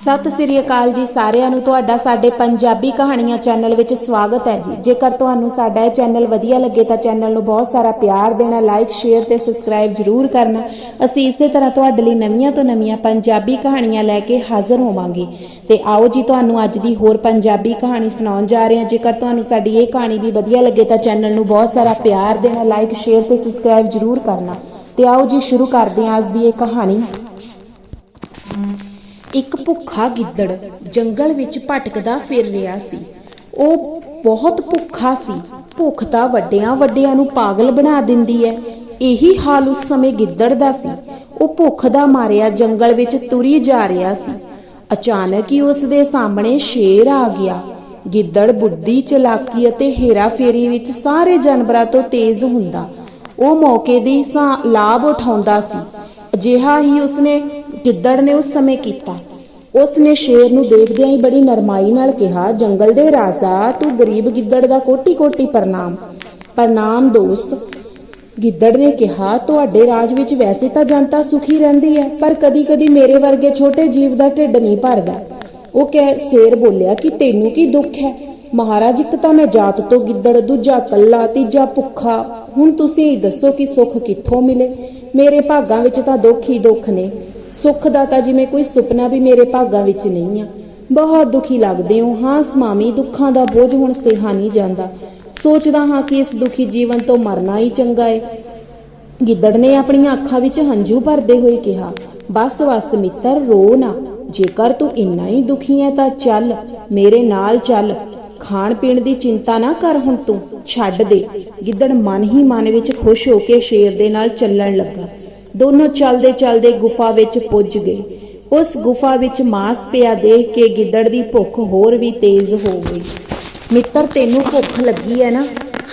ਸਤਿ ਸ੍ਰੀ ਅਕਾਲ ਜੀ ਸਾਰਿਆਂ ਨੂੰ। ਤੁਹਾਡਾ ਸਾਡੇ ਪੰਜਾਬੀ ਕਹਾਣੀਆਂ ਚੈਨਲ ਵਿੱਚ ਸਵਾਗਤ ਹੈ ਜੀ। ਜੇਕਰ ਤੁਹਾਨੂੰ ਸਾਡਾ ਇਹ ਚੈਨਲ ਵਧੀਆ ਲੱਗੇ ਤਾਂ ਚੈਨਲ ਨੂੰ ਬਹੁਤ ਸਾਰਾ ਪਿਆਰ ਦੇਣਾ ਲਾਈਕ ਸ਼ੇਅਰ ਤੇ ਸਬਸਕ੍ਰਾਈਬ ਜਰੂਰ ਕਰਨਾ। ਅਸੀਂ ਇਸੇ ਤਰ੍ਹਾਂ ਤੁਹਾਡੇ ਲਈ ਨਵੀਆਂ ਤੋਂ ਨਵੀਆਂ ਪੰਜਾਬੀ ਕਹਾਣੀਆਂ ਲੈ ਕੇ ਹਾਜ਼ਰ ਹੋਵਾਂਗੇ। ਤੇ ਆਓ ਜੀ, ਤੁਹਾਨੂੰ ਅੱਜ ਦੀ ਹੋਰ ਪੰਜਾਬੀ ਕਹਾਣੀ ਸੁਣਾਉਣ ਜਾ ਰਹੇ ਹਾਂ। ਜੇਕਰ ਤੁਹਾਨੂੰ ਸਾਡੀ ਇਹ ਕਹਾਣੀ ਵੀ ਵਧੀਆ ਲੱਗੇ ਤਾਂ ਚੈਨਲ ਨੂੰ ਬਹੁਤ ਸਾਰਾ ਪਿਆਰ ਦੇਣਾ ਲਾਈਕ ਸ਼ੇਅਰ ਤੇ ਸਬਸਕ੍ਰਾਈਬ ਜਰੂਰ ਕਰਨਾ। ਤੇ ਆਓ ਜੀ, ਸ਼ੁਰੂ ਕਰਦੇ ਹਾਂ ਅੱਜ ਦੀ ਇਹ ਕਹਾਣੀ। ਇੱਕ ਭੁੱਖਾ ਗਿੱਦੜ ਜੰਗਲ ਵਿੱਚ ਭਟਕਦਾ ਫਿਰ ਰਿਹਾ ਸੀ। ਉਹ ਬਹੁਤ ਭੁੱਖਾ ਸੀ। ਭੁੱਖ ਤਾਂ ਵੱਡਿਆਂ ਵੱਡਿਆਂ ਨੂੰ ਪਾਗਲ ਬਣਾ ਦਿੰਦੀ ਹੈ ਇਹੀ ਹਾਲ ਉਸ ਸਮੇਂ ਗਿੱਦੜ ਦਾ ਸੀ। ਉਹ ਭੁੱਖ ਦਾ ਮਾਰਿਆ ਜੰਗਲ ਵਿੱਚ ਤੁਰੀ ਜਾ ਰਿਹਾ ਸੀ। ਅਚਾਨਕ ਹੀ ਉਸ ਦੇ ਸਾਹਮਣੇ ਸ਼ੇਰ ਆ ਗਿਆ। ਗਿੱਦੜ ਬੁੱਧੀ, ਚਲਾਕੀ ਅਤੇ ਹੇਰਾਫੇਰੀ ਵਿੱਚ ਸਾਰੇ ਜਾਨਵਰਾਂ ਤੋਂ ਤੇਜ਼ ਹੁੰਦਾ। ਉਹ ਮੌਕੇ ਦੀ ਲਾਭ ਉਠਾਉਂਦਾ ਸੀ। ਅਜਿਹਾ ਹੀ ਉਸਨੇ ਗਿੱਦੜ ਨੇ ਉਸ ਸਮੇਂ ਕੀਤਾ। ਉਸ ਨੇ ਸ਼ੇਰ ਨੂੰ ਦੇਖਦਿਆਂ ਹੀ ਬੜੀ ਨਰਮਾਈ ਨਾਲ ਕਿਹਾ, ਜੰਗਲ ਦੇ ਰਾਜਾ, ਤੂੰ ਗਰੀਬ ਗਿੱਦੜ ਦਾ ਕੋਟੀ ਕੋਟੀ ਪ੍ਰਣਾਮ। ਪ੍ਰਣਾਮ ਦੋਸਤ, ਗਿੱਦੜ ਨੇ ਕਿਹਾ, ਤੁਹਾਡੇ ਰਾਜ ਵਿੱਚ ਵੈਸੇ ਤਾਂ ਜਨਤਾ ਸੁਖੀ ਰਹਿੰਦੀ ਹੈ, ਪਰ ਕਦੀ-ਕਦੀ ਮੇਰੇ ਵਰਗੇ ਛੋਟੇ ਜੀਵ ਦਾ ਢਿੱਡ ਨਹੀਂ ਭਰਦਾ। ਉਹ ਕਹਿ, ਸ਼ੇਰ ਬੋਲਿਆ ਕਿ ਤੈਨੂੰ ਕੀ ਦੁੱਖ ਹੈ? ਮਹਾਰਾਜ, ਇੱਕ ਤਾਂ ਮੈਂ ਜਾਤ ਤੋਂ ਗਿੱਦੜ, ਦੂਜਾ ਕੱਲਾ, ਤੀਜਾ ਭੁੱਖਾ। ਹੁਣ ਤੁਸੀਂ ਦੱਸੋ ਕਿ ਸੁੱਖ ਕਿੱਥੋਂ ਮਿਲੇ? ਮੇਰੇ ਭਾਗਾਂ ਵਿੱਚ ਤਾਂ ਦੁੱਖ ਹੀ ਦੁੱਖ ਨੇ। ਸੁੱਖ ਦਾ ਤਾਂ ਜਿਵੇਂ ਕੋਈ ਸੁਪਨਾ ਵੀ ਮੇਰੇ ਭਾਗਾਂ ਵਿੱਚ ਨਹੀਂ ਆ। ਬਹੁਤ ਦੁਖੀ ਲੱਗਦੇ ਹੋ। ਹਾਂ, ਸਮਾਮੀ, ਦੁੱਖਾਂ ਦਾ ਬੋਝ ਹੁਣ ਸਿਹਾ ਨਹੀਂ ਜਾਂਦਾ। ਸੋਚਦਾ ਹਾਂ ਕਿ ਇਸ ਦੁਖੀ ਜੀਵਨ ਤੋਂ ਮਰਨਾ ਹੀ ਚੰਗਾ ਏ। ਗਿੱਦੜ ਨੇ ਆਪਣੀਆਂ ਅੱਖਾਂ ਵਿੱਚ ਹੰਝੂ ਭਰਦੇ ਹੋਏ ਕਿਹਾ, ਬਸ ਬਸ ਮਿੱਤਰ, ਰੋ ਨਾ। ਜੇਕਰ ਤੂੰ ਇੰਨਾ ਹੀ ਦੁਖੀ ਹੈ ਤਾਂ ਚੱਲ, ਮੇਰੇ ਨਾਲ ਚੱਲ। ਖਾਣ ਪੀਣ ਦੀ ਚਿੰਤਾ ਨਾ ਕਰ ਹੁਣ ਤੂੰ। ਛੱਡ ਦੇ। ਗਿੱਦੜ ਮਨ ਹੀ ਮਨ ਵਿੱਚ ਖੁਸ਼ ਹੋ ਕੇ ਸ਼ੇਰ ਦੇ ਨਾਲ ਚੱਲਣ ਲੱਗਾ। ਦੋਨੋਂ ਚੱਲਦੇ ਚੱਲਦੇ ਗੁਫਾ ਵਿੱਚ ਪੁੱਜ ਗਏ। ਉਸ ਗੁਫਾ ਵਿੱਚ ਮਾਸ ਪਿਆ ਦੇਖ ਕੇ ਗਿੱਦੜ ਦੀ ਭੁੱਖ ਹੋਰ ਵੀ ਤੇਜ਼ ਹੋ ਗਈ। ਮਿੱਤਰ, ਤੈਨੂੰ ਭੁੱਖ ਲੱਗੀ ਹੈ ਨਾ?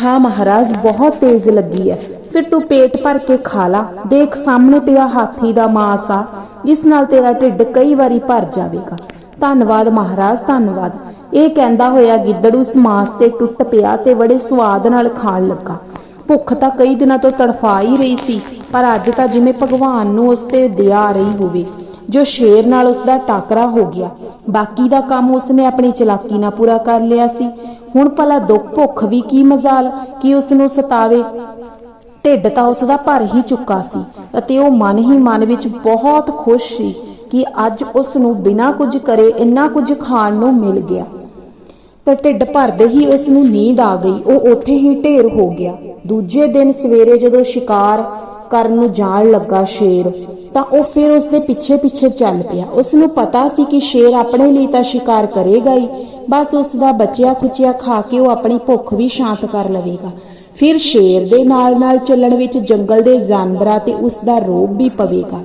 ਹਾਂ ਮਹਾਰਾਜ, ਬਹੁਤ ਤੇਜ਼ ਲੱਗੀ ਹੈ ਫਿਰ ਤੂੰ ਪੇਟ ਭਰ ਕੇ ਖਾ ਲਾ। ਦੇਖ ਸਾਹਮਣੇ ਪਿਆ ਹਾਥੀ ਦਾ ਮਾਸ ਆ। ਇਸ ਨਾਲ ਤੇਰਾ ਢਿੱਡ ਕਈ ਵਾਰੀ ਭਰ ਜਾਵੇਗਾ। ਧੰਨਵਾਦ ਮਹਾਰਾਜ, ਧੰਨਵਾਦ। ਇਹ ਕਹਿੰਦਾ ਹੋਇਆ ਗਿੱਦੜ ਉਸ ਮਾਸ ਤੇ ਟੁੱਟ ਪਿਆ ਤੇ ਬੜੇ ਸਵਾਦ ਨਾਲ ਖਾਣ ਲੱਗਾ। ਭੁੱਖ ਤਾਂ ਕਈ ਦਿਨਾਂ ਤੋਂ ਤੜਫਾ ਹੀ ਰਹੀ ਸੀ, ਪਰ ਅੱਜ ਤਾਂ ਜਿਵੇਂ ਭਗਵਾਨ ਨੂੰ ਉਸ ਤੇ ਦਇਆ ਆ ਰਹੀ ਹੋਵੇ, ਜੋ ਸ਼ੇਰ ਨਾਲ ਉਸ ਦਾ ਟਾਕਰਾ ਹੋ ਗਿਆ। ਬਾਕੀ ਦਾ ਕੰਮ ਉਸਨੇ ਆਪਣੀ ਚਲਾਕੀ ਨਾਲ ਪੂਰਾ ਕਰ ਲਿਆ ਸੀ। ਹੁਣ ਭਲਾ ਦੁੱਖ ਭੁੱਖ ਵੀ ਕੀ ਮਜ਼ਾਲ, ਕਿ ਉਸ ਨੂੰ ਸਤਾਵੇ। ਢਿੱਡ ਤਾਂ ਉਸ ਦਾ ਭਰ ਹੀ ਚੁੱਕਾ ਸੀ, ਅਤੇ ਉਹ ਮਨ ਹੀ ਮਨ ਵਿੱਚ ਬਹੁਤ ਖੁਸ਼ ਸੀ ਕਿ ਅੱਜ ਉਸ ਨੂੰ ਬਿਨਾਂ ਕੁਝ ਕਰੇ ਇੰਨਾ ਕੁਝ ਖਾਣ ਨੂੰ ਮਿਲ ਗਿਆ। ਤਾਂ ਢਿੱਡ ਭਰਦੇ ਹੀ ਉਸ ਨੂੰ ਨੀਂਦ ਆ ਗਈ। ਉਹ ਉੱਥੇ ਹੀ ਢੇਰ ਹੋ ਗਿਆ। ਦੂਜੇ ਦਿਨ ਸਵੇਰੇ ਜਦੋਂ ਸ਼ਿਕਾਰ ਕਰਨ ਨੂੰ ਜਾਣ ਲੱਗਾ ਸ਼ੇਰ, ਤਾਂ ਉਹ ਫਿਰ ਉਸ ਦੇ ਪਿੱਛੇ ਪਿੱਛੇ ਚੱਲ ਪਿਆ। ਉਸ ਨੂੰ ਪਤਾ ਸੀ ਕਿ ਸ਼ੇਰ ਆਪਣੇ ਲਈ ਤਾਂ ਸ਼ਿਕਾਰ ਕਰੇਗਾ ਹੀ, ਬਸ ਉਸ ਦਾ ਬਚਿਆ ਖੁਚਿਆ ਖਾ ਕੇ ਉਹ ਆਪਣੀ ਭੁੱਖ ਵੀ ਸ਼ਾਂਤ ਕਰ ਲਵੇਗਾ। ਫਿਰ ਸ਼ੇਰ ਦੇ ਨਾਲ ਨਾਲ ਚੱਲਣ ਵਿੱਚ ਜੰਗਲ ਦੇ ਜਾਨਵਰਾਂ ਤੇ ਉਸ ਦਾ ਰੋਬ ਵੀ ਪਵੇਗਾ।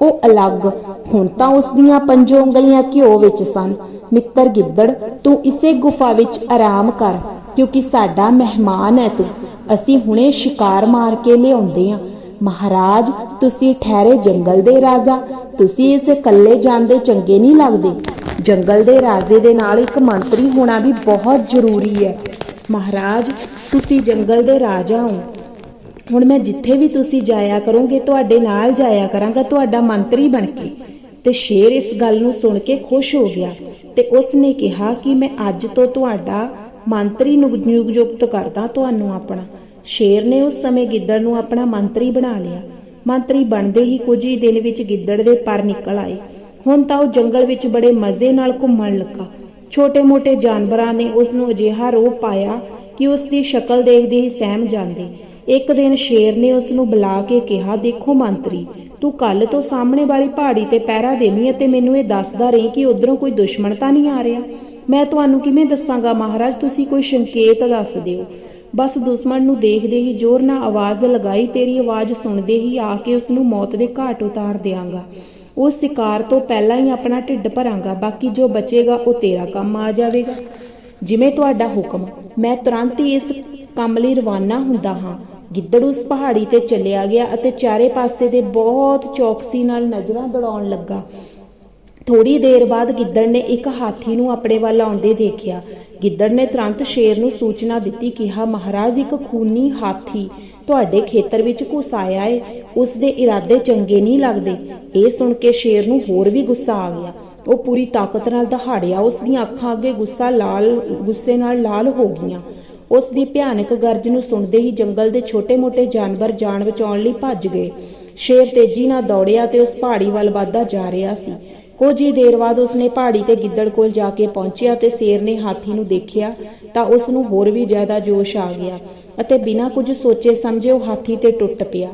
ਉਹ ਅਲੱਗ। ਹੁਣ ਤਾਂ ਉਸ ਦੀਆਂ ਪੰਜੋ ਉਂਗਲੀਆਂ ਘਿਓ ਵਿੱਚ ਸਨ। ਮਿੱਤਰ ਗਿੱਦੜ, ਤੂੰ ਇਸੇ ਗੁਫਾ ਵਿੱਚ ਆਰਾਮ ਕਰ, ਕਿਉਂਕਿ ਸਾਡਾ ਮਹਿਮਾਨ ਹੈ ਤੂੰ। ਅਸੀਂ ਹੁਣੇ ਸ਼ਿਕਾਰ ਮਾਰ ਕੇ ਲਿਆਉਂਦੇ ਹਾਂ। ਮਹਾਰਾਜ, ਤੁਸੀਂ ਠਹਿਰੇ ਜੰਗਲ ਦੇ ਰਾਜਾ। ਤੁਸੀਂ ਇਸ ਇਕੱਲੇ ਜਾਂਦੇ ਚੰਗੇ ਨਹੀਂ ਲੱਗਦੇ। ਜੰਗਲ ਦੇ ਰਾਜੇ ਦੇ ਨਾਲ ਇੱਕ ਮੰਤਰੀ ਹੋਣਾ ਵੀ ਬਹੁਤ ਜ਼ਰੂਰੀ ਹੈ। ਮਹਾਰਾਜ, ਤੁਸੀਂ ਜੰਗਲ ਦੇ ਰਾਜਾ ਹੋ। ਹੁਣ ਮੈਂ ਜਿੱਥੇ ਵੀ ਤੁਸੀਂ ਜਾਇਆ ਕਰੋਗੇ, ਤੁਹਾਡੇ ਨਾਲ ਜਾਇਆ ਕਰਾਂਗਾ, ਤੁਹਾਡਾ ਮੰਤਰੀ ਬਣ ਕੇ। ਤੇ ਸ਼ੇਰ ਇਸ ਗੱਲ ਨੂੰ ਸੁਣ ਕੇ ਖੁਸ਼ ਹੋ ਗਿਆ ਤੇ ਉਸ ਨੇ ਕਿਹਾ ਕਿ ਮੈਂ ਅੱਜ ਤੋਂ ਤੁਹਾਡਾ ਮੰਤਰੀ ਨੂੰ ਨਿਯੁਕਤ ਕਰਦਾ ਤੁਹਾਨੂੰ ਆਪਣਾ। ਸ਼ੇਰ ਨੇ ਉਸ ਸਮੇਂ ਗਿੱਦੜ ਨੂੰ ਆਪਣਾ ਮੰਤਰੀ ਬਣਾ ਲਿਆ। ਮੰਤਰੀ ਬਣਦੇ ਹੀ ਕੁਝ ਹੀ ਦਿਨ ਵਿੱਚ ਗਿੱਦੜ ਦੇ ਪਰ ਨਿਕਲ ਆਏ। ਹੁਣ ਤਾਂ ਉਹ ਜੰਗਲ ਵਿੱਚ ਬੜੇ ਮਜ਼ੇ ਨਾਲ ਘੁੰਮਣ ਲੱਗਾ। ਛੋਟੇ-ਮੋਟੇ ਜਾਨਵਰਾਂ ਨੇ ਉਸ ਨੂੰ ਅਜਿਹਾ ਰੋਹ ਪਾਇਆ ਕਿ ਉਸ ਦੀ ਸ਼ਕਲ ਦੇਖਦੇ ਹੀ ਸਹਿਮ ਜਾਂਦੇ। ਇੱਕ ਦਿਨ ਸ਼ੇਰ ਨੇ ਉਸ ਨੂੰ ਬੁਲਾ ਕੇ ਕਿਹਾ, ਦੇਖੋ ਮੰਤਰੀ ਤੂੰ ਕੱਲ ਤੋਂ ਸਾਹਮਣੇ ਵਾਲੀ ਪਹਾੜੀ ਤੇ ਪਹਿਰਾ ਦੇਵੀਂ ਅਤੇ ਮੈਨੂੰ ਇਹ ਦੱਸਦਾ ਰਹੀ ਕਿ ਉਧਰੋਂ ਕੋਈ ਦੁਸ਼ਮਣ ਤਾਂ ਨਹੀਂ ਆ ਰਿਹਾ। ਮੈਂ ਤੁਹਾਨੂੰ ਕਿਵੇਂ ਦੱਸਾਂਗਾ ਮਹਾਰਾਜ, ਤੁਸੀਂ ਕੋਈ ਸੰਕੇਤ ਦੱਸ ਦਿਓ। ਬਸ ਦੁਸ਼ਮਣ ਨੂੰ ਦੇਖਦੇ ਹੀ ਜ਼ੋਰ ਨਾਲ ਆਵਾਜ਼ ਲਗਾਈ, ਤੇਰੀ ਆਵਾਜ਼ ਸੁਣਦੇ ਹੀ ਆ ਕੇ ਉਸ ਨੂੰ ਮੌਤ ਦੇ ਘਾਟ ਉਤਾਰ ਦਿਆਂਗਾ। ਉਹ ਸ਼ਿਕਾਰ ਤੋਂ ਪਹਿਲਾਂ ਹੀ ਆਪਣਾ ਢਿੱਡ ਭਰਾਂਗਾ, ਬਾਕੀ ਜੋ ਬਚੇਗਾ ਉਹ ਤੇਰਾ ਕੰਮ ਆ ਜਾਵੇਗਾ। ਜਿਵੇਂ ਤੁਹਾਡਾ ਹੁਕਮ। ਮੈਂ ਤੁਰੰਤ ਹੀ ਇਸ ਕੰਮ ਲਈ ਰਵਾਨਾ ਹੁੰਦਾ ਹਾਂ। ਗਿੱਦੜ ਉਸ ਪਹਾੜੀ ਤੇ ਚੱਲਿਆ ਗਿਆ ਅਤੇ ਚਾਰੇ ਪਾਸੇ ਦੇ ਬਹੁਤ ਚੌਕਸੀ ਨਾਲ ਨਜ਼ਰਾਂ ਦੌੜਾਉਣ ਲੱਗਾ। ਥੋੜੀ ਦੇਰ ਬਾਅਦ ਗਿੱਦੜ ਨੇ ਇੱਕ ਹਾਥੀ ਨੂੰ ਆਪਣੇ ਵੱਲ ਆਉਂਦੇ ਦੇਖਿਆ। ਗਿੱਦੜ ਨੇ ਤੁਰੰਤ ਸ਼ੇਰ ਨੂੰ ਸੂਚਨਾ ਦਿੱਤੀ ਕਿਹਾ ਮਹਾਰਾਜ, ਇੱਕ ਖੂਨੀ ਹਾਥੀ ਤੁਹਾਡੇ ਖੇਤਰ ਵਿੱਚ ਘੁਸ ਆਇਆ ਏ। ਉਸ ਦੇ ਇਰਾਦੇ ਚੰਗੇ ਨਹੀਂ ਲੱਗਦੇ ਇਹ ਸੁਣ ਕੇ ਸ਼ੇਰ ਨੂੰ ਹੋਰ ਵੀ ਗੁੱਸਾ ਆ ਗਿਆ। ਉਹ ਪੂਰੀ ਤਾਕਤ ਨਾਲ ਦਹਾੜਿਆ। ਉਸ ਦੀਆਂ ਅੱਖਾਂ ਅੱਗੇ ਗੁੱਸਾ ਲਾਲ, ਗੁੱਸੇ ਨਾਲ ਲਾਲ ਹੋ ਗਈਆਂ। ਉਸ ਦੀ ਭਿਆਨਕ ਗਰਜ ਨੂੰ ਸੁਣਦੇ ਹੀ ਜੰਗਲ ਦੇ ਛੋਟੇ-ਮੋਟੇ ਜਾਨਵਰ ਜਾਨ ਬਚਾਉਣ ਲਈ ਭੱਜ ਗਏ। ਸ਼ੇਰ ਤੇਜ਼ੀ ਨਾਲ ਦੌੜਿਆ ਤੇ ਉਸ ਪਹਾੜੀ ਵੱਲ ਵੱਧਦਾ ਜਾ ਰਿਹਾ ਸੀ। ਕੁਝ ਹੀ ਦੇਰ ਬਾਅਦ ਉਸਨੇ ਪਹਾੜੀ ਤੇ ਗਿੱਦੜ ਕੋਲ ਜਾ ਕੇ ਪਹੁੰਚਿਆ ਤੇ ਸ਼ੇਰ ਨੇ ਹਾਥੀ ਨੂੰ ਦੇਖਿਆ ਤਾਂ ਉਸ ਨੂੰ ਹੋਰ ਵੀ ਜ਼ਿਆਦਾ ਜੋਸ਼ ਆ ਗਿਆ ਅਤੇ ਬਿਨਾਂ ਕੁਝ ਸੋਚੇ ਸਮਝੇ ਉਹ ਹਾਥੀ ਤੇ ਟੁੱਟ ਪਿਆ।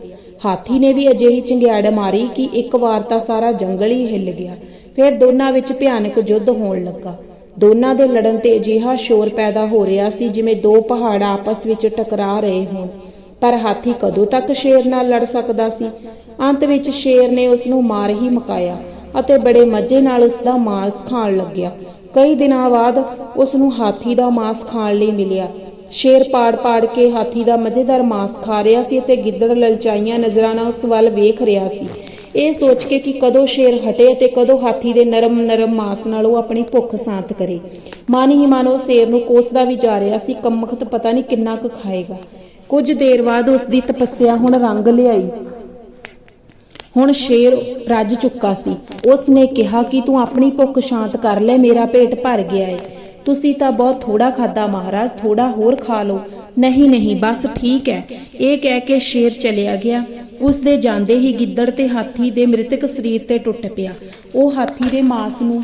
ਹਾਥੀ ਨੇ ਵੀ ਅਜਿਹੀ ਚੰਗਿਆੜ ਮਾਰੀ ਕਿ ਇੱਕ ਵਾਰ ਤਾਂ ਸਾਰਾ ਜੰਗਲ ਹੀ ਹਿੱਲ ਗਿਆ। ਫਿਰ ਦੋਨਾਂ ਵਿੱਚ ਭਿਆਨਕ ਯੁੱਧ ਹੋਣ ਲੱਗਾ। ਦੋਨਾਂ ਦੇ ਲੜਨ ਤੇ ਅਜਿਹਾ ਸ਼ੋਰ ਪੈਦਾ ਹੋ ਰਿਹਾ ਸੀ ਜਿਵੇਂ ਦੋ ਪਹਾੜ ਆਪਸ ਵਿੱਚ ਟਕਰਾ ਰਹੇ ਹੋਣ। ਪਰ ਹਾਥੀ ਕਦੋਂ ਤੱਕ ਸ਼ੇਰ ਨਾਲ ਲੜ ਸਕਦਾ ਸੀ? ਅੰਤ ਵਿੱਚ ਸ਼ੇਰ ਨੇ ਉਸ ਨੂੰ ਮਾਰ ਹੀ ਮੁਕਾਇਆ ਅਤੇ ਬੜੇ ਮਜ਼ੇ ਨਾਲ ਉਸ ਦਾ ਮਾਂਸ ਖਾਣ ਲੱਗਿਆ। ਕਈ ਦਿਨਾਂ ਬਾਅਦ ਉਸ ਨੂੰ ਹਾਥੀ ਦਾ ਮਾਸ ਖਾਣ ਲਈ ਮਿਲਿਆ। ਸ਼ੇਰ ਪਾੜ-ਪਾੜ ਕੇ ਹਾਥੀ ਦਾ ਮਜ਼ੇਦਾਰ ਮਾਸ ਖਾ ਰਿਹਾ ਸੀ ਅਤੇ ਗਿੱਦੜ ਲਲਚਾਈਆਂ ਨਜ਼ਰਾਂ ਨਾਲ ਉਸ ਵੱਲ ਵੇਖ ਰਿਹਾ ਸੀ। ਇਹ ਸੋਚ ਕੇ ਕਿ ਕਦੋਂ ਸ਼ੇਰ ਹਟੇ ਅਤੇ ਕਦੋਂ ਹਾਥੀ ਦੇ ਨਰਮ-ਨਰਮ ਮਾਸ ਨਾਲ ਉਹ ਆਪਣੀ ਭੁੱਖ ਸ਼ਾਂਤ ਕਰੇ। ਮਨ ਹੀ ਮਨ ਉਹ ਸ਼ੇਰ ਨੂੰ ਕੋਸਦਾ ਵੀ ਜਾ ਰਿਹਾ ਸੀ, ਕੰਮਖਤ ਪਤਾ ਨਹੀਂ ਕਿੰਨਾ ਕੁ ਖਾਏਗਾ। ਕੁਝ ਦੇਰ ਬਾਅਦ ਉਸ ਦੀ ਤਪੱਸਿਆ ਹੁਣ ਰੰਗ ਲਿਆਈ। ਹੁਣ ਸ਼ੇਰ ਰੱਜ ਚੁੱਕਾ ਸੀ। ਉਸ ਨੇ ਕਿਹਾ ਕਿ ਤੂੰ ਆਪਣੀ ਭੁੱਖ ਸ਼ਾਂਤ ਕਰ ਲੈ, ਮੇਰਾ ਪੇਟ ਭਰ ਗਿਆ ਏ। ਤੁਸੀਂ ਤਾਂ ਬਹੁਤ ਥੋੜਾ ਖਾਦਾ ਮਹਾਰਾਜ ਥੋੜਾ ਹੋਰ ਖਾ ਲਓ। ਨਹੀਂ ਨਹੀਂ, ਬਸ ਠੀਕ ਹੈ। ਇਹ ਕਹਿ ਕੇ ਸ਼ੇਰ ਚਲਿਆ ਗਿਆ। ਉਸ ਦੇ ਜਾਂਦੇ ਹੀ ਗਿੱਦੜ ਤੇ ਹਾਥੀ ਦੇ ਮ੍ਰਿਤਕ ਸਰੀਰ ਤੇ ਟੁੱਟ ਪਿਆ। ਉਹ ਹਾਥੀ ਦੇ ਮਾंस ਨੂੰ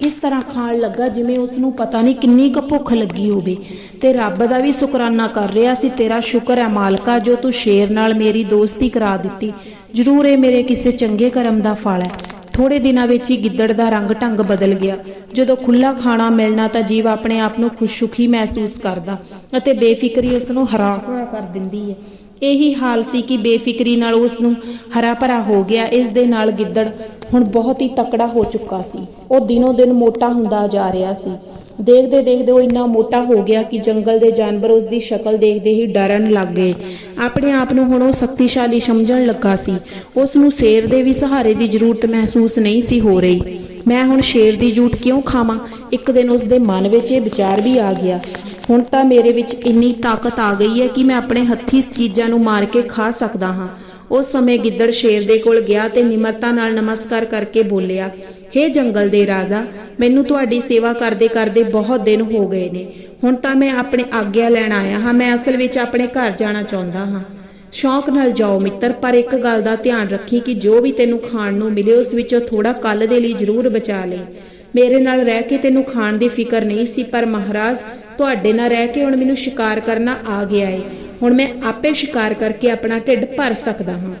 ਇਸ ਤਰ੍ਹਾਂ ਖਾਣ ਲੱਗਾ ਜਿਵੇਂ ਉਸ ਨੂੰ ਪਤਾ ਨਹੀਂ ਕਿੰਨੀ ਕੁ ਭੁੱਖ ਲੱਗੀ ਹੋਵੇ। ਤੇ ਰੱਬ ਦਾ ਵੀ ਸ਼ੁਕਰਾਨਾ ਕਰ ਰਿਹਾ ਸੀ, ਤੇਰਾ ਸ਼ੁਕਰ ਹੈ ਮਾਲਕਾ, ਜੋ ਤੂੰ ਸ਼ੇਰ ਨਾਲ ਮੇਰੀ ਦੋਸਤੀ ਕਰਾ ਦਿੱਤੀ। ਜ਼ਰੂਰ ਇਹ ਮੇਰੇ ਕਿਸੇ ਚੰਗੇ ਕਰਮ ਦਾ ਫਲ ਹੈ। ਥੋੜੇ ਦਿਨਾਂ ਵਿੱਚ ਹੀ ਗਿੱਦੜ ਦਾ ਰੰਗ ਢੰਗ ਬਦਲ ਗਿਆ। ਜਦੋਂ ਖੁੱਲਾ ਖਾਣਾ ਮਿਲਣਾ ਤਾਂ ਜੀਵ ਆਪਣੇ ਆਪ ਨੂੰ ਖੁਸ਼ਸੁਖੀ ਮਹਿਸੂਸ ਕਰਦਾ ਅਤੇ ਬੇਫਿਕਰੀ ਉਸ ਨੂੰ ਹਰਾ ਕਰ ਦਿੰਦੀ ਹੈ। ਇਹੀ ਹਾਲ ਸੀ ਕਿ ਬੇਫਿਕਰੀ ਨਾਲ ਉਸ ਨੂੰ ਹਰਾ ਭਰਾ ਹੋ ਗਿਆ। ਇਸ ਦੇ ਨਾਲ ਗਿੱਦੜ ਹੁਣ ਬਹੁਤ ਹੀ ਤਕੜਾ ਹੋ ਚੁੱਕਾ ਸੀ। ਉਹ ਦਿਨੋਂ ਦਿਨ ਮੋਟਾ ਹੁੰਦਾ ਜਾ ਰਿਹਾ ਸੀ। ਦੇਖਦੇ ਦੇਖਦੇ ਉਹ ਇੰਨਾ ਮੋਟਾ ਹੋ ਗਿਆ ਕਿ ਜੰਗਲ ਦੇ ਜਾਨਵਰ ਉਸ ਦੀ ਸ਼ਕਲ ਦੇਖਦੇ ਹੀ ਡਰਨ ਲੱਗ ਗਏ। ਆਪਣੇ ਆਪ ਨੂੰ ਹੁਣ ਉਹ ਸ਼ਕਤੀਸ਼ਾਲੀ ਸਮਝਣ ਲੱਗਾ ਸੀ। ਉਸ ਨੂੰ ਸ਼ੇਰ ਦੇ ਵੀ ਸਹਾਰੇ ਦੀ ਜ਼ਰੂਰਤ ਮਹਿਸੂਸ ਨਹੀਂ ਸੀ ਹੋ ਰਹੀ। ਮੈਂ ਹੁਣ ਸ਼ੇਰ ਦੀ ਜੂਠ ਕਿਉਂ ਖਾਵਾਂ? ਇੱਕ ਦਿਨ ਉਸ ਦੇ ਮਨ ਵਿੱਚ ਇਹ ਵਿਚਾਰ ਵੀ ਆ ਗਿਆ ਹੁਣ ਤਾਂ ਮੇਰੇ ਵਿੱਚ ਇੰਨੀ ਤਾਕਤ ਆ ਗਈ ਹੈ ਕਿ ਮੈਂ ਆਪਣੇ ਹੱਥੀਂ ਚੀਜ਼ਾਂ ਨੂੰ ਮਾਰ ਕੇ ਖਾ ਸਕਦਾ ਹਾਂ। ਉਸ ਸਮੇਂ ਗਿੱਦੜ ਸ਼ੇਰ ਦੇ ਕੋਲ ਗਿਆ ਤੇ ਨਿਮਰਤਾ ਨਾਲ ਨਮਸਕਾਰ ਕਰਕੇ ਬੋਲਿਆ, ਹੇ ਜੰਗਲ ਦੇ ਰਾਜਾ, ਮੈਨੂੰ ਤੁਹਾਡੀ ਸੇਵਾ ਕਰਦੇ ਕਰਦੇ ਬਹੁਤ ਦਿਨ ਹੋ ਗਏ ਨੇ। ਹੁਣ ਤਾਂ ਮੈਂ ਆਪਣੇ ਆਗਿਆ ਲੈਣ ਆਇਆ ਹਾਂ, ਮੈਂ ਅਸਲ ਵਿੱਚ ਆਪਣੇ ਘਰ ਜਾਣਾ ਚਾਹੁੰਦਾ ਹਾਂ। ਸ਼ੌਂਕ ਨਾਲ ਜਾਓ ਮਿੱਤਰ, ਪਰ ਇੱਕ ਗੱਲ ਦਾ ਧਿਆਨ ਰੱਖੀ ਕਿ ਜੋ ਵੀ ਤੈਨੂੰ ਖਾਣ ਨੂੰ ਮਿਲੇ, ਉਸ ਵਿੱਚੋਂ ਥੋੜਾ ਕੱਲ ਦੇ ਲਈ ਜ਼ਰੂਰ ਬਚਾ ਲਈ। ਮੇਰੇ ਨਾਲ ਰਹਿ ਕੇ ਤੈਨੂੰ ਖਾਣ ਦੀ ਫਿਕਰ ਨਹੀਂ ਸੀ, ਪਰ ਮਹਾਰਾਜ, ਤੁਹਾਡੇ ਨਾਲ ਰਹਿ ਕੇ ਹੁਣ ਮੈਨੂੰ ਸ਼ਿਕਾਰ ਕਰਨਾ ਆ ਗਿਆ ਏ। ਹੁਣ ਮੈਂ ਆਪੇ ਸ਼ਿਕਾਰ ਕਰਕੇ ਆਪਣਾ ਢਿੱਡ ਭਰ ਸਕਦਾ ਹਾਂ।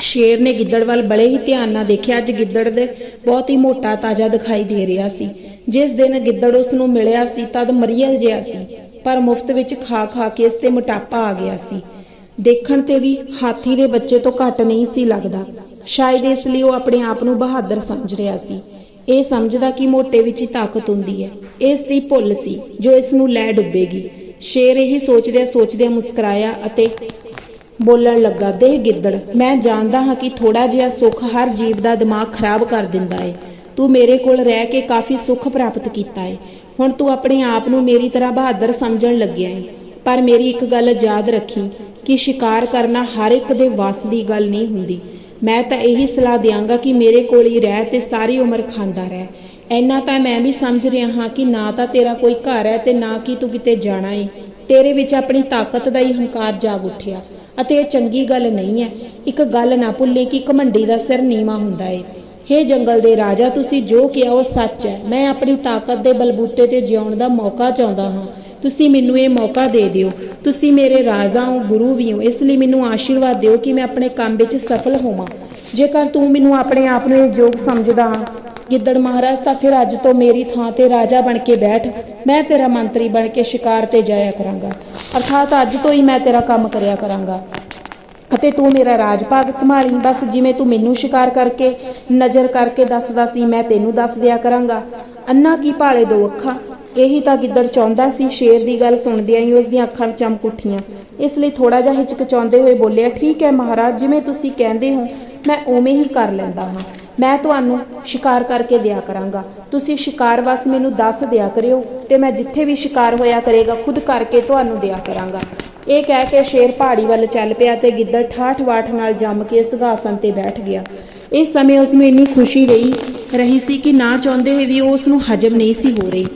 ਸ਼ੇਰ ਨੇ ਗਿੱਦੜ ਵੱਲ ਬੜੇ ਹੀ ਧਿਆਨ ਨਾਲ ਦੇਖਿਆ। ਅੱਜ ਗਿੱਦੜ ਦੇ ਬਹੁਤ ਹੀ ਮੋਟਾ ਤਾਜ਼ਾ ਦਿਖਾਈ ਦੇ ਰਿਹਾ ਸੀ। ਜਿਸ ਦਿਨ ਗਿੱਦੜ ਉਸ ਨੂੰ ਮਿਲਿਆ ਸੀ, ਤਦ ਮਰੀਅਲ ਜਿਹਾ ਸੀ, ਪਰ ਮੁਫਤ ਵਿੱਚ ਖਾ ਖਾ ਕੇ ਇਸ ਤੇ ਮੋਟਾਪਾ ਆ ਗਿਆ ਸੀ। ਦੇਖਣ ਤੇ ਵੀ ਹਾਥੀ ਦੇ ਬੱਚੇ ਤੋਂ ਘੱਟ ਨਹੀਂ ਸੀ ਲੱਗਦਾ। ਸ਼ਾਇਦ ਇਸ ਲਈ ਉਹ ਆਪਣੇ ਆਪ ਨੂੰ ਬਹਾਦਰ ਸਮਝ ਰਿਹਾ ਸੀ। ਇਹ ਸਮਝਦਾ ਕਿ ਮੋਟੇ ਵਿੱਚ ਹੀ ਤਾਕਤ ਹੁੰਦੀ ਹੈ। ਇਸ ਦੀ ਭੁੱਲ ਸੀ, ਜੋ ਇਸ ਨੂੰ ਲੈ ਡੁੱਬੇਗੀ। ਸ਼ੇਰ ਇਹ ਸੋਚਦਿਆਂ ਸੋਚਦਿਆਂ ਮੁਸਕਰਾਇਆ ਅਤੇ ਬੋਲਣ ਲੱਗਾ ਦੇਹ ਗਿੱਦੜ, ਮੈਂ ਜਾਣਦਾ ਹਾਂ ਕਿ ਥੋੜਾ ਜਿਹਾ ਸੁੱਖ ਹਰ ਜੀਵ ਦਾ ਦਿਮਾਗ ਖਰਾਬ ਕਰ ਦਿੰਦਾ ਏ। ਤੂੰ ਮੇਰੇ ਕੋਲ ਰਹਿ ਕੇ ਕਾਫੀ ਸੁੱਖ ਪ੍ਰਾਪਤ ਕੀਤਾ ਏ। ਹੁਣ ਤੂੰ ਆਪਣੇ ਆਪ ਨੂੰ ਮੇਰੀ ਤਰ੍ਹਾਂ ਬਹਾਦਰ ਸਮਝਣ ਲੱਗਿਆ ਏ। ਪਰ ਮੇਰੀ ਇੱਕ ਗੱਲ ਯਾਦ ਰੱਖੀ ਕਿ ਸ਼ਿਕਾਰ ਕਰਨਾ ਹਰ ਇੱਕ ਦੇ ਵੱਸ ਦੀ ਗੱਲ ਨਹੀਂ ਹੁੰਦੀ। ਮੈਂ ਤਾਂ ਇਹੀ ਸਲਾਹ ਦਿਆਂਗਾ ਕਿ ਮੇਰੇ ਕੋਲ ਹੀ ਰਹਿ ਤੇ ਸਾਰੀ ਉਮਰ ਖਾਂਦਾ ਰਹਿ। ਐਨਾ ਤਾਂ ਮੈਂ ਵੀ ਸਮਝ ਰਿਹਾ ਹਾਂ ਕਿ ਨਾ ਤਾਂ ਤੇਰਾ ਕੋਈ ਘਰ ਹੈ ਤੇ ਨਾ ਕਿ ਤੂੰ ਕਿਤੇ ਜਾਣਾ ਏ। ਤੇਰੇ ਵਿੱਚ ਆਪਣੀ ਤਾਕਤ ਦਾ ਹੀ ਹੰਕਾਰ ਜਾਗ ਉੱਠਿਆ। ਅਤੇ ਇਹ ਚੰਗੀ ਗੱਲ ਨਹੀਂ ਹੈ। ਇੱਕ ਗੱਲ ਨਾ ਭੁੱਲੇ ਕਿ ਘਮੰਡੀ ਦਾ ਸਿਰ ਨੀਵਾ ਹੁੰਦਾ ਏ। ਹੇ ਜੰਗਲ ਦੇ ਰਾਜਾ, ਤੁਸੀਂ ਜੋ ਕਿਹਾ ਉਹ ਸੱਚ ਹੈ। ਮੈਂ ਆਪਣੀ ਤਾਕਤ ਦੇ ਬਲਬੂਤੇ ਤੇ ਜਿਉਣ ਦਾ ਮੌਕਾ ਚਾਹੁੰਦਾ ਹਾਂ। ਤੁਸੀਂ ਮੈਨੂੰ ਇਹ ਮੌਕਾ ਦੇ ਦਿਓ। ਤੁਸੀਂ ਮੇਰੇ ਰਾਜਾ ਹੋ ਗੁਰੂ ਵੀ ਹੋ। ਇਸ ਲਈ ਮੈਨੂੰ ਆਸ਼ੀਰਵਾਦ ਦਿਓ ਕਿ ਮੈਂ ਆਪਣੇ ਕੰਮ ਵਿੱਚ ਸਫਲ ਹੋਵਾਂ। ਜੇਕਰ ਤੂੰ ਮੈਨੂੰ ਆਪਣੇ ਆਪ ਨੂੰ ਯੋਗ ਸਮਝਦਾ ਹਾਂ ਗਿੱਦੜ ਮਹਾਰਾਜ, ਤਾਂ ਫਿਰ ਅੱਜ ਤੋਂ ਮੇਰੀ ਥਾਂ ਤੇ ਰਾਜਾ ਬਣ ਕੇ ਬੈਠ। ਮੈਂ ਤੇਰਾ ਮੰਤਰੀ ਬਣ ਕੇ ਸ਼ਿਕਾਰ ਤੇ ਜਾਇਆ ਕਰਾਂਗਾ। ਅਰਥਾਤ ਅੱਜ ਤੋਂ ਹੀ ਮੈਂ ਤੇਰਾ ਕੰਮ ਕਰਿਆ ਕਰਾਂਗਾ। ਅਤੇ ਤੂੰ ਮੇਰਾ ਰਾਜ ਭਾਗ ਸੰਭਾਲੀ। ਬਸ ਜਿਵੇਂ ਤੂੰ ਮੈਨੂੰ ਸ਼ਿਕਾਰ ਕਰਕੇ ਨਜ਼ਰ ਕਰਕੇ ਦੱਸਦਾ ਸੀ, ਮੈਂ ਤੈਨੂੰ ਦੱਸ ਦਿਆ ਕਰਾਂਗਾ। ਅੰਨਾ ਕੀ ਭਾਲੇ ਦੋ ਅੱਖਾਂ। ਇਹੀ ਤਾਂ ਗਿੱਦੜ ਚਾਹੁੰਦਾ ਸੀ, ਸ਼ੇਰ ਦੀ ਗੱਲ ਸੁਣਦਿਆਂ ਹੀ ਉਸ ਦੀਆਂ ਅੱਖਾਂ ਵਿੱਚ ਚਮਕ ਉੱਠੀਆਂ। ਇਸ ਲਈ ਥੋੜਾ ਜਿਹਾ ਹਿਚਕਚਾਉਂਦੇ ਹੋਏ ਬੋਲਿਆ, ਠੀਕ ਹੈ ਮਹਾਰਾਜ, ਜਿਵੇਂ ਤੁਸੀਂ ਕਹਿੰਦੇ ਹੋ, ਮੈਂ ਉਵੇਂ ਹੀ ਕਰ ਲੈਂਦਾ ਹਾਂ। ਮੈਂ ਤੁਹਾਨੂੰ ਸ਼ਿਕਾਰ ਕਰਕੇ ਦਿਆ ਕਰਾਂਗਾ। ਤੁਸੀਂ ਸ਼ਿਕਾਰ ਵਾਸ ਮੈਨੂੰ ਦੱਸ ਦਿਆ ਕਰਿਓ ਤੇ ਮੈਂ ਜਿੱਥੇ ਵੀ ਸ਼ਿਕਾਰ ਹੋਇਆ ਕਰੇਗਾ, ਖੁਦ ਕਰਕੇ ਤੁਹਾਨੂੰ ਦਿਆ ਕਰਾਂਗਾ। ਇਹ ਕਹਿ ਕੇ ਸ਼ੇਰ ਪਹਾੜੀ ਵੱਲ ਚੱਲ ਪਿਆ ਤੇ ਗਿੱਦੜ ਠਾਠ ਵਾਠ ਨਾਲ ਜੰਮ ਕੇ ਸਿੰਘਾਸਨ ਤੇ ਬੈਠ ਗਿਆ। ਇਸ ਸਮੇਂ ਉਸ ਨੂੰ ਇੰਨੀ ਖੁਸ਼ੀ ਰਹੀ ਰਹੀ ਸੀ ਕਿ ਨਾ ਚਾਹੁੰਦੇ ਹੋਏ ਵੀ ਉਸ ਨੂੰ ਹਜਮ ਨਹੀਂ ਸੀ ਹੋ ਰਹੀ।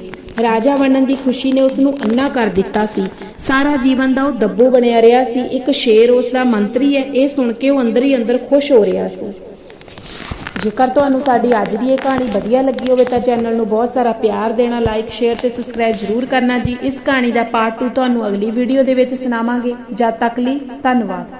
ਰਾਜਾ ਬਣਨ ਦੀ ਖੁਸ਼ੀ ਨੇ ਉਸ ਨੂੰ ਅੰਨਾ ਕਰ ਦਿੱਤਾ ਸੀ। ਸਾਰਾ ਜੀਵਨ ਦਾ ਉਹ ਦੱਬੂ ਬਣਿਆ ਰਿਹਾ ਸੀ। ਇੱਕ ਸ਼ੇਰ ਉਸ ਦਾ ਮੰਤਰੀ ਹੈ। ਇਹ ਸੁਣ ਕੇ ਉਹ ਅੰਦਰ ਹੀ ਅੰਦਰ ਖੁਸ਼ ਹੋ ਰਿਹਾ ਸੀ। ਜੇਕਰ ਤੁਹਾਨੂੰ ਸਾਡੀ ਅੱਜ ਦੀ ਇਹ ਕਹਾਣੀ ਵਧੀਆ ਲੱਗੀ ਹੋਵੇ ਤਾਂ ਚੈਨਲ ਨੂੰ ਬਹੁਤ ਸਾਰਾ ਪਿਆਰ ਦੇਣਾ ਲਾਈਕ ਸ਼ੇਅਰ ਤੇ ਸਬਸਕ੍ਰਾਈਬ ਜ਼ਰੂਰ ਕਰਨਾ ਜੀ। ਇਸ ਕਹਾਣੀ ਦਾ ਪਾਰਟ 2 ਤੁਹਾਨੂੰ ਅਗਲੀ ਵੀਡੀਓ ਦੇ ਵਿੱਚ ਸੁਣਾਵਾਂਗੇ। ਜਦ ਤੱਕ ਲਈ ਧੰਨਵਾਦ।